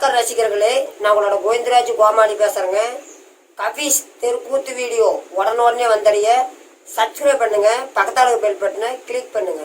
ரசிகர்களே நான் உங்களோட கோவிந்தராஜ் கோமாளி பேசுறேங்க. கபீஸ் தெருக்கூத்து வீடியோ உடனுடனே வந்தடைய சப்ஸ்கிரைப் பண்ணுங்க பக்கத்தாளுக்கு பெல் பட்டனை கிளிக் பண்ணுங்க.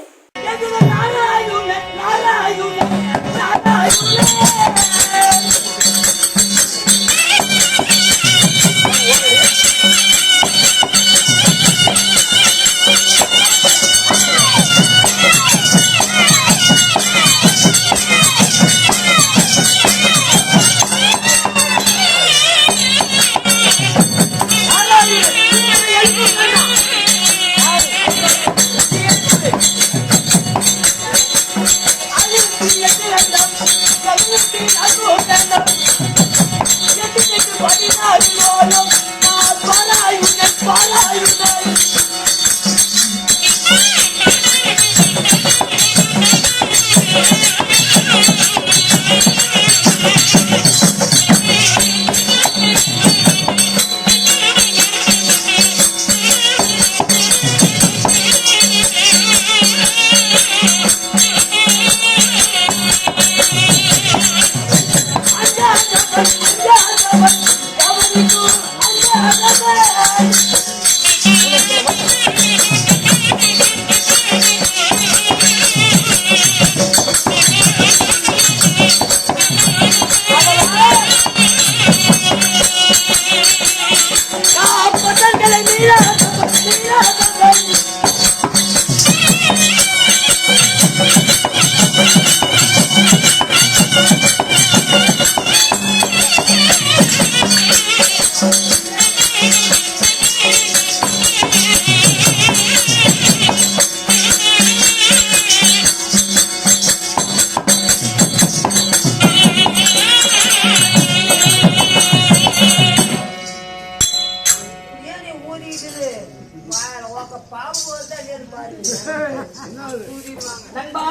நண்பா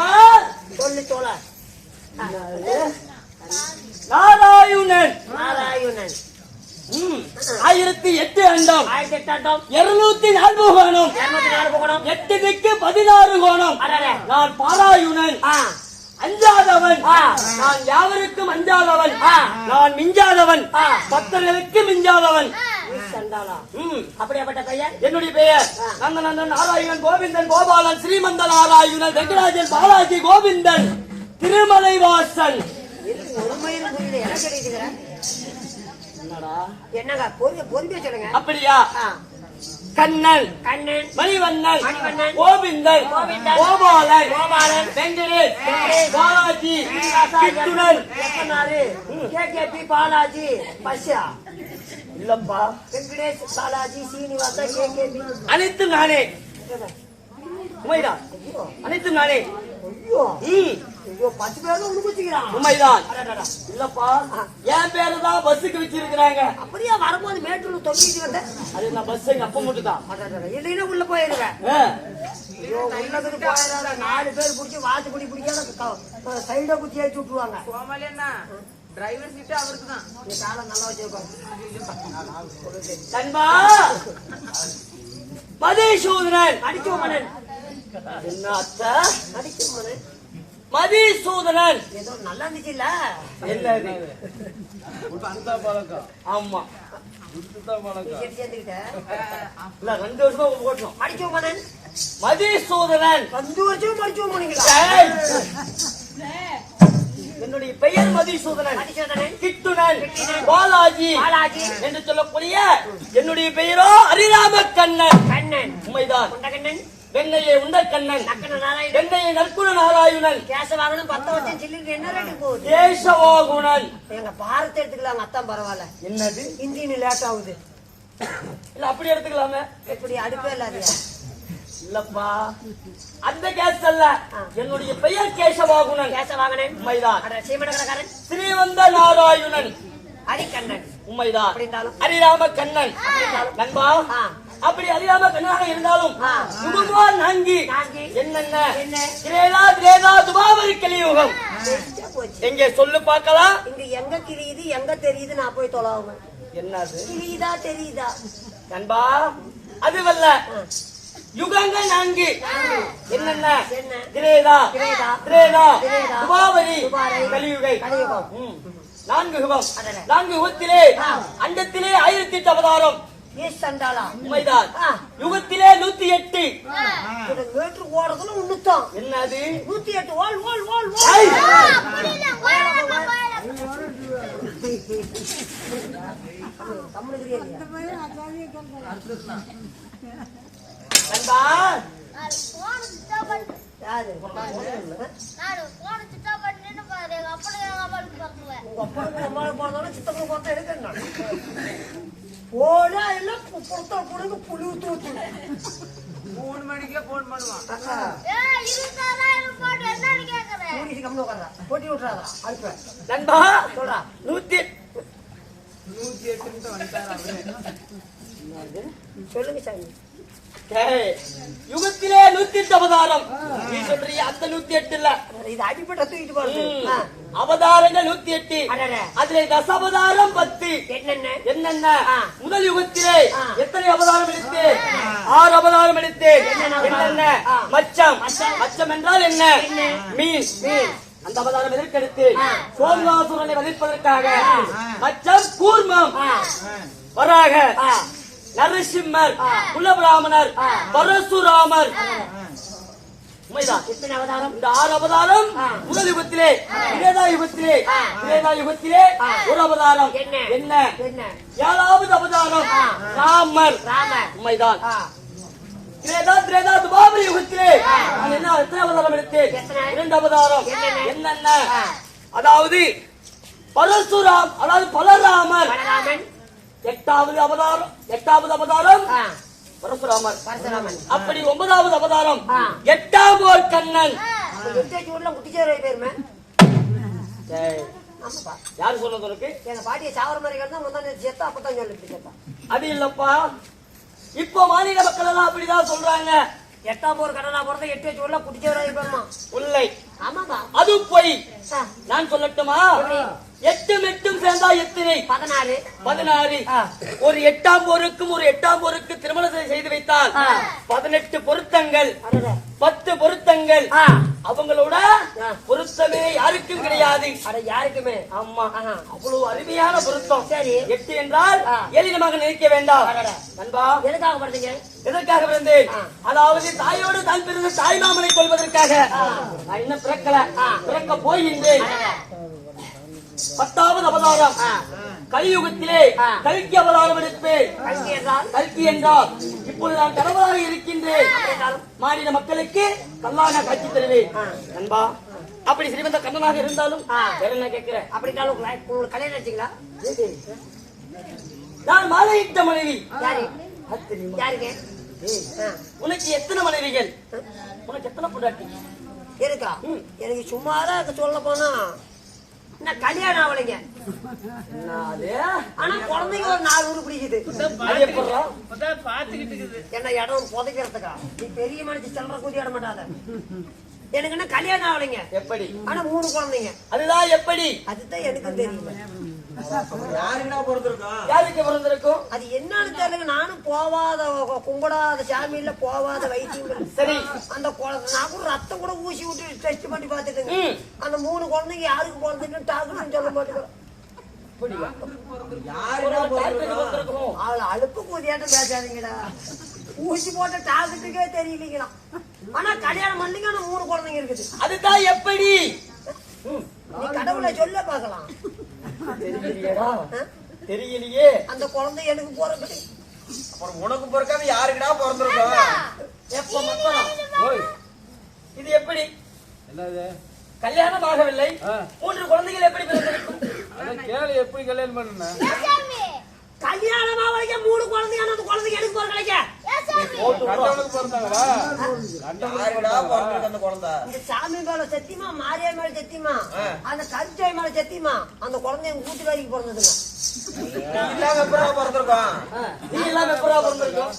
சொல்லு தோழ நாராயணன். நாராயணன். ம், ஆயிரத்தி எட்டு அண்டம் ஆயிரத்தி இருநூத்தி நான்கு கோணம். போகணும் எட்டு திக்கு பதினாறு கோணம். நான் பாராயுணன். அஞ்சாதவன். நான் யாவருக்கும் அஞ்சாதவன். நான் மிஞ்சாதவன். ஆ. பக்தர்களுக்கு மிஞ்சாதவன். அப்படியாப்பட்ட பையன் என்னுடைய பெயர் நந்தநந்தன் நாராயணன் கோவிந்தன் கோபாலன் ஸ்ரீமந்த நாராயணன் வெங்கடாஜன் பாலாஜி கோவிந்தன் திருமலை வாசன் என்னடா? என்னங்க பொறுமை பொறுமையா சொல்லுங்க. அப்படியா? கண்ணன். கண்ணன். மணிவண்ணன். கோவிந்தன். கோபாலன். கோபாலன், வெங்கடேஷ். பாலாஜி. எத்தனாரு கேகேபி பாலாஜி. பஷா இல்லப்பா. வெங்கடேஷ் பாலாஜி சீனிவாசா கேகேபி. அனைத்தும் நானே. உண்மைதான். அனைத்தும் நானே ஐயோ. ம், ஐயோ பத்து பேரும் உனக்கு வச்சுக்கிறான். உண்மைதான். இல்லப்பா. என் பேரு தான் பஸ்ஸுக்கு வச்சிருக்கிறாங்க. அப்படியே வரும்போது மேட்டூர்ல தொங்கிட்டு வந்த? அது நான் பஸ் எங்க அப்பா மட்டும் தான். அடடடா. இல்லைன்னா உள்ள போயிருவேன் ஐயோ உள்ளதுக்கு போயிடாத. நாலு பேர் பிடிச்சி வாத்து பிடி பிடிக்காத சைட குச்சி ஏற்றி விட்டுருவாங்க. கோமாளி அண்ணா டிரைவர் சீட்டு அவருக்கு தான் காலம் நல்லா வச்சிருப்பாங்க நண்பா மதிசூதனன் அடிக்கும் மதிசூதனன். ஏதோ நல்லா இருந்துச்சு இல்ல என்னது ஆமா. ரெண்டு வருஷமா போட்டோம் மனன் மதிசூதனன். பத்து வருஷம் படிச்சோம்! என்னுடைய பெயர் மதிசூதனன். கிட்டுனன். பாலாஜி. பாலாஜி. என்று சொல்லக்கூடிய என்னுடைய பெயரோ ஹரிராம கண்ணன் கண்ணன். உண்மைதான். குண்டகண்ணன். வெண்ணையை உண்ட கண்ணன். வெண்ணையை நற்குண நாராயணன். கேசவாகனம் பத்த வருஷம் சில்லுக்கு என்ன ரேட்டு போகுது? கேசவாகுணன். எங்க பாரத்தை எடுத்துக்கலாம் அத்தான் பரவாயில்ல. என்னது? இந்தின்னு லேட் ஆகுது. இல்ல அப்படி எடுத்துக்கலாமே. எப்படி அடுப்பே இல்லாதியா? இல்லப்பா. அந்த கேஸ் அல்ல. என்னுடைய பெயர் கேசவாகுணன். கேசவாகனன். உண்மைதான். அட சீமடகரக்காரன் ஸ்ரீவந்த நாராயணன். ஹரிகண்ணன் உண்மைதான். அப்படி இருந்தாலும்? ஹரிராம கண்ணன் நண்பா. அப்படி ஹரிராம கண்ணனாக இருந்தாலும். யுகமா நான்கி. என்னென்ன? என்ன? திரேதா திரேதா துபாவரி கலியுகம். எங்கே சொல்லு பார்க்கலாம் இங்க எங்க கிரியுது எங்க தெரியுது? நான் போய் தொலாவுங்க என்னது? கிரியுதா தெரியுதா? நண்பா அதுவல்ல. யுகங்கள் நான்கு. என்னென்ன? என்ன? திரேதா. திரேதா. திரேதா. திரேதா. துபாவரி. கலியுகை. நான்கு யுகம். நான்கு யுகத்திலே அண்டத்திலே ஆயிரத்தி எட்டு அவதாரம். உண்மைதான். யுகத்திலே நூத்தி எட்டு. மீட்டர் ஓடுறதுல உண்ணுத்தான் என்னது? நூத்தி எட்டு. ஓல் ஓல் ஓல் சித்தப்பா பார்த்தா எடுக்கணும் போனா இல்ல பொறுத்த பொழுது புழு தூத்து மூணு மணிக்கே போன் பண்ணுவான். போட்டி விட்டுறாதா? அனுப்ப. நண்பா சொல்றா. நூத்தி நூத்தி எட்டு வந்துட்டாரா சொல்லுங்க சாமி. யுகத்திலே நூத்தி எட்டு அவதாரம் நீ சொல்றிய அந்த நூத்தி எட்டு இல்ல இது அடிப்பட்ட தூக்கிட்டு போறது. அவதாரங்கள் நூத்தி எட்டு. அதுல தசாவதாரம் பத்து. என்னென்ன? என்னென்ன. முதல் யுகத்திலே. எத்தனை அவதாரம் எடுத்து ஆறு அவதாரம் எடுத்து என்னென்ன. மச்சம். மச்சம். என்றால் என்ன? மீன். அந்த அவதாரம் எதற்கெடுத்து சோமநாசுரனை வதைப்பதற்காக. மச்சம் கூர்மம். வராக. நரசிம்மர் குலபிராமணர் பரசுராமர். இந்த ஆறு அவதாரம் முதல் யுகத்திலே திரேதா யுகத்திலே திரேதா யுகத்திலே ஒரு அவதாரம். என்ன? ஏழாவது அவதாரம். ராமர். உண்மைதான். திரேதா திரேதா துபாபரி யுகத்திலே. என்ன எத்தனை அவதாரம் எடுத்தேன்? எத்தனை? இரண்டு அவதாரம். என்னென்ன? அதாவது பரசுராம் அதாவது பலராமர். பலராமன். எட்டாவது அவதாரம் எட்டாவது அவதாரம். பரசுராமர். பரசுராமன். அப்படி ஒன்பதாவது அவதாரம். எட்டாம் போர் கண்ணன். யாரு சொன்னது உனக்கு? எங்க பாட்டியை சாவர மாதிரி கிடந்தா செத்தா அப்பதான் சொல்லி இப்படி செத்தா அது இல்லப்பா. இப்போ மாநில மக்கள் எல்லாம் அப்படிதான் சொல்றாங்க. எட்டாம் போர் கடனா போறத எட்டேஜ் ஊர்ல குட்டிச்சேரி பேருமா? உண்மை ஆமாப்பா. அது பொய். நான் சொல்லட்டுமா? எட்டும் எட்டும் சேர்ந்தா எத்தனை? பதினாறு. பதினாறு. ஒரு எட்டாம் போருக்கும் ஒரு எட்டாம் போருக்கு திருமணம் செய்து வைத்தால். பதினெட்டு பொருத்தங்கள். பத்து பொருத்தங்கள். அவங்களோட. பொருத்தமே யாருக்கும் கிடையாது. யாருக்குமே? ஆமா. அவ்வளவு அருமையான பொருத்தம். சரி. எட்டு என்றால் ஆ. எளினமாக நினைக்க வேண்டாம். நண்பா. எதுக்காக படுத்தீங்க எதற்காக பிறந்தேன். அதாவது தாயோடு தான் பிறந்த தாய் மாமனை கொள்வதற்காக நான் இன்னும் பிறக்கல. பிறக்க போகின்றேன். பத்தாவது அவதாரம் கலியுகத்திலே. கல்கி அவதாரம் எடுப்பேன். கல்கி என்றால்? இப்பொழுது நான் கணவராக இருக்கின்றேன். மாநில மக்களுக்கு கல்லான காட்சி தருவேன். நண்பா அப்படி சிறிவந்த கண்ணனாக இருந்தாலும். வேற என்ன கேட்கிறேன்? அப்படின்னாலும் கல்யாணம் வச்சுங்களா நான் மாலையிட்ட மனைவி. உனக்கு எத்தனை மனைவிகள்? உனக்கு எத்தனை பொண்டாட்டி? இருக்கா? எனக்கு சும்மாதான் சொல்ல போனா. நான் கல்யாணம் ஆகலைங்க? ஆனா குழந்தைங்க ஒரு நாலு ஊரு பிடிக்குது. அது எப்படிடா? இப்பதான் பாத்துக்கிட்டு இருக்குது. என்ன இடம் புதைக்கிறதுக்கா? நீ பெரிய மனுஷன் செல்ற கூதி இட மாட்டாத. எனக்கு என்ன கல்யாணம் ஆகலைங்க? எப்படி? ஆனா மூணு குழந்தைங்க. அதுதான் எப்படி? அதுதான் எனக்கு தெரியல யாருக்கு பிறந்திருக்கும் அது என்னன்னு தெரியல நானும் போவாத கும்பிடாத சாமியில போவாத வைத்தியம். சரி. அந்த குழந்தை நான் கூட ரத்தம் கூட ஊசி விட்டு டெஸ்ட் பண்ணி பார்த்துட்டுங்க. அந்த மூணு குழந்தைங்க யாருக்கு பிறந்துன்னு டாக்குன்னு சொல்ல மாட்டேங்கிறோம். அவளை அழுப்பு கூதியாட்டம் பேசாதீங்கடா. ஊசி போட்ட டாக்டருக்கே தெரியலீங்களா ஆனா கல்யாணம் பண்ணிங்க ஆனா மூணு குழந்தைங்க இருக்குது. அதுதான் எப்படி? நீ கடவுளை சொல்ல பார்க்கலாம். தெரியலையேடா. தெரியலையே. அந்த குழந்தை எனக்கு போறது அப்புறம் உனக்கு பிறக்காம யாருக்குடா பிறந்திருக்கோம் எப்ப மத்தம்? ஓய், இது எப்படி? என்னது? கல்யாணம் ஆகவில்லை. மூன்று குழந்தைகள் எப்படி பிறந்திருக்கும்? அதான் கேளு எப்படி கல்யாணம் பண்ணுன கல்யாணமா வரைக்கும் மூணு குழந்தைங்க ஆனா அந்த குழந்தைங்க எனக்கு போற கிடைக்க சாமி மேல சத்தியமா மாரியா மேல சத்தியமா அந்த கருச்சாய் மேல சத்தியமா அந்த குழந்தை எங்க வீட்டுக்காரிக்கு பிறந்ததுங்க நீ இல்லாம எப்படா பிறந்திருக்கோம். நீ பிறந்திருக்கும்.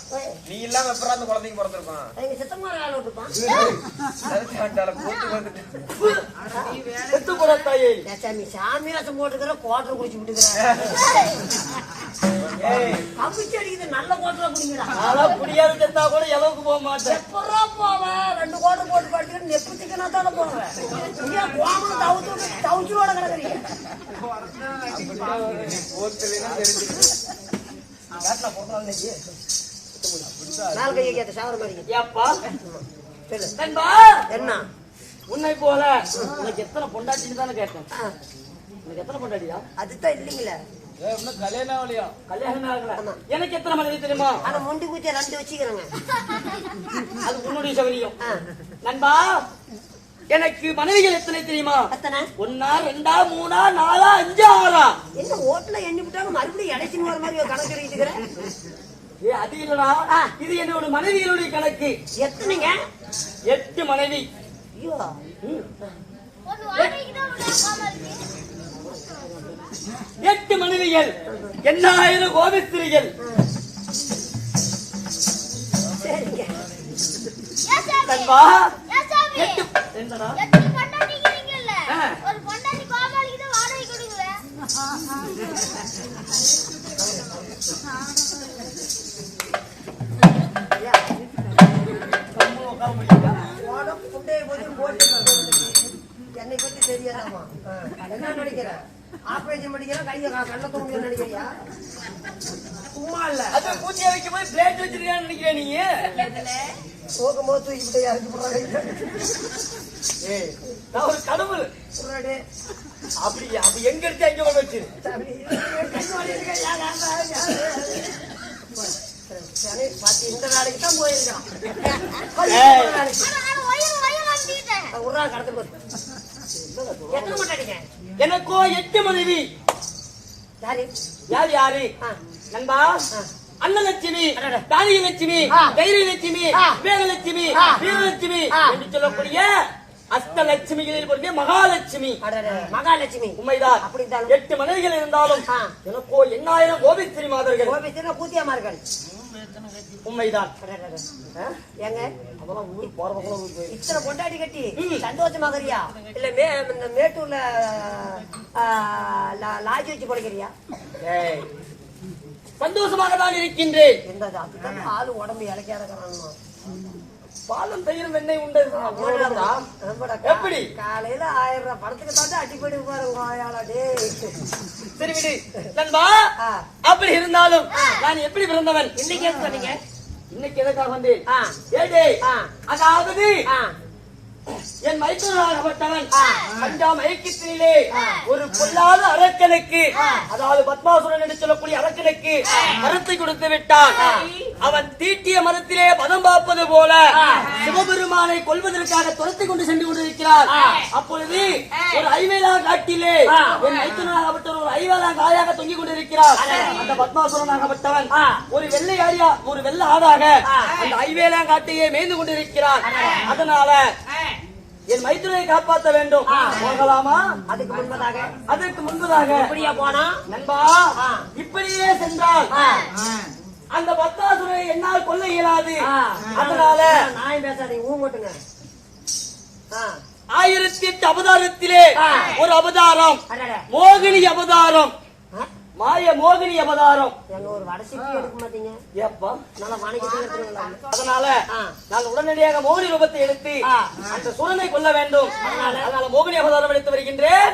நீ இல்லாம எப்படா அந்த குழந்தைக்கு பிறந்திருக்கோம். எங்க சித்தம்மா வேலை விட்டுப்பான் சாமி சாமி வேஷம் போட்டுக்கிற கோட்டை குடிச்சு விட்டுக்கிற. ஏய், கவிச்சு அடிக்குது நல்ல கோட்டை குடிங்கடா. நான்லாம் குடியாத செத்தா கூட எவ்வளவுக்கு போக மாட்டேன். எப்படா போவேன் ரெண்டு கோட்டை போட்டு படிச்சுட்டு நெப்பு சிக்கனா தானே போவேன் இங்கே கோமம் தவுச்சு தவுச்சோட கிடக்குறீங்க. மேல கையை கேட்ட சாவர மாதிரி. ஏப்பா? என்ன? உன்னை போல. உனக்கு எத்தனை பொண்டாட்டின்னு தானே கேட்டேன். ஆ, உனக்கு எத்தனை பொண்டாட்டியா அதுதான் இல்லைங்களே. கல்யாணம் ஆகலையா? கல்யாணம் ஆகல. எனக்கு எத்தனை மனைவி தெரியுமா? ஆனா முண்டி பூச்சி ரெண்டு வச்சுக்கிறேங்க. அது உன்னுடைய சௌரியம் நண்பா எனக்கு மனைவிகள் எத்தனை தெரியுமா? எத்தனை ஒன்னா ரெண்டா மூணா நாலா அஞ்சா ஆறா? என்ன ஓட்டுல எண்ணி விட்டாங்க? மறுபடியும் இடைச்சின்னு வர மாதிரி கணக்கு எழுதிக்கிறேன் ஏ அது இல்லடா. இது என்னோட மனைவிகளுடைய கணக்கு. எத்தனைங்க? எட்டு மனைவி. ஐயோ. எட்டு மனைவிகள் எண்ணாயிரம் கோபிஸ்திரிகள்? எட்டு. என்னடா? என்னை பத்தி தெரியாதாமா என்ன நினைக்கிற? ஆபரேஷன் பண்ணிக்கிறேன் கையை கண்ண தூங்க நினைக்கிறியா சும்மா இல்ல அது பூச்சியை வைக்கும் போது பிளேட் வச்சிருக்கான்னு நினைக்கிறேன் நீ போகும்போது தூக்கிட்டு இறக்கி போடுறாங்க ஏய், நான் ஒரு கடவுள் முன்னாடி அப்படி அப்படி எங்க இருக்கு அங்க கொண்டு வச்சிரு பார்த்து இந்த நாளைக்கு தான் போயிருக்கான் அமுத்திட்டேன். உருவா கடத்து போது எத்தனை மாட்டாடிங்க எனக்கோ எட்டு மனைவி யாரு யார் யாரு. நண்பா அன்னலட்சுமி அடடே. தானியலட்சுமி ஆ. தைரியலட்சுமி ஆ. வேகலட்சுமி. வீரலட்சுமி. என்று சொல்லக்கூடிய அஷ்டலட்சுமிகளில் பொருந்திய மகாலட்சுமி. மகாலட்சுமி. உண்மைதான். அப்படித்தான். எட்டு மனைவிகள் இருந்தாலும். எனக்கோ எண்ணாயிரம் கோபிஸ்திரி மாதர்கள் கோபித்திர பூத்தியாமார்கள். உண்மைதான். ஏங்க? அதெல்லாம் ஊர் போற பக்கம் ஊர் போயிரு. இத்தனை பொண்டாட்டி கட்டி. ம். சந்தோஷமாகறியா? இல்ல மே இந்த மேட்டூர்ல ஆ, லா- லாட்ஜ் வச்சு படுக்கிறியா? ஏய், சந்தோஷமாக தான் இருக்கின்றேன் ஆளு உடம்பு இழைக்காதக்கிறான் பாலும் தயிரும் வெண்ணெய் உண்டு எப்படி? காலையில ஆயிரம் ரூபாய் படத்துக்கு தாண்டி அடிப்படி டேய். சரி விடு. நண்பா. அப்படி இருந்தாலும் நான் எப்படி பிறந்தவன்? இன்னைக்கு சொன்னீங்க? இன்னைக்கு. ஏடே ஆ. அதாவது என் மைத்துனாகப்பட்டவன் கஞ்சா மயக்கத்திலே ஒரு பொல்லாத அரக்கனுக்கு அதாவது பத்மாசுரன் என்று சொல்லக்கூடிய அரக்கனுக்கு மரத்தை கொடுத்து விட்டான். அவன் தீட்டிய மரத்திலே பதம் பார்ப்பது போல சிவபெருமானை கொல்வதற்காக துரத்தி கொண்டு சென்று கொண்டிருக்கிறார். அப்பொழுது ஒரு ஐவேலா காட்டிலே என் மைத்துனாகப்பட்டவன் ஒரு ஐவேலா காயாக தொங்கிக் கொண்டிருக்கிறார். அந்த பத்மாசுரனாகப்பட்டவன் ஒரு வெள்ளை ஆடியா ஒரு வெள்ளை ஆடாக அந்த ஐவேலா காட்டையே மேய்ந்து கொண்டிருக்கிறார். அதனால என் மைத்துனை காப்பாற்ற வேண்டும். போகலாமா? அதுக்கு முன்பதாக. அதற்கு முன்பதாக. இப்படியா போனா? நண்பா இப்படியே சென்றால் அந்த பத்தாசுரை என்னால் கொல்ல இயலாது. அதனால நாயம் பேசாதீங்க ஊ மட்டுங்க ஆ. ஆயிரத்தி எட்டு அவதாரத்திலே ஒரு அவதாரம். மோகினி அவதாரம்? மாய மோகினி அவதாரம். ஒரு வடசிப்பி எடுக்க மாட்டீங்க ஏப்பா நல்லா எடுத்துருங்களா அதனால. நான் உடனடியாக மோகினி ரூபத்தை எடுத்து. அந்த சுரனை கொல்ல வேண்டும். அதனால? மோகினி அவதாரம் எடுத்து வருகின்றேன்.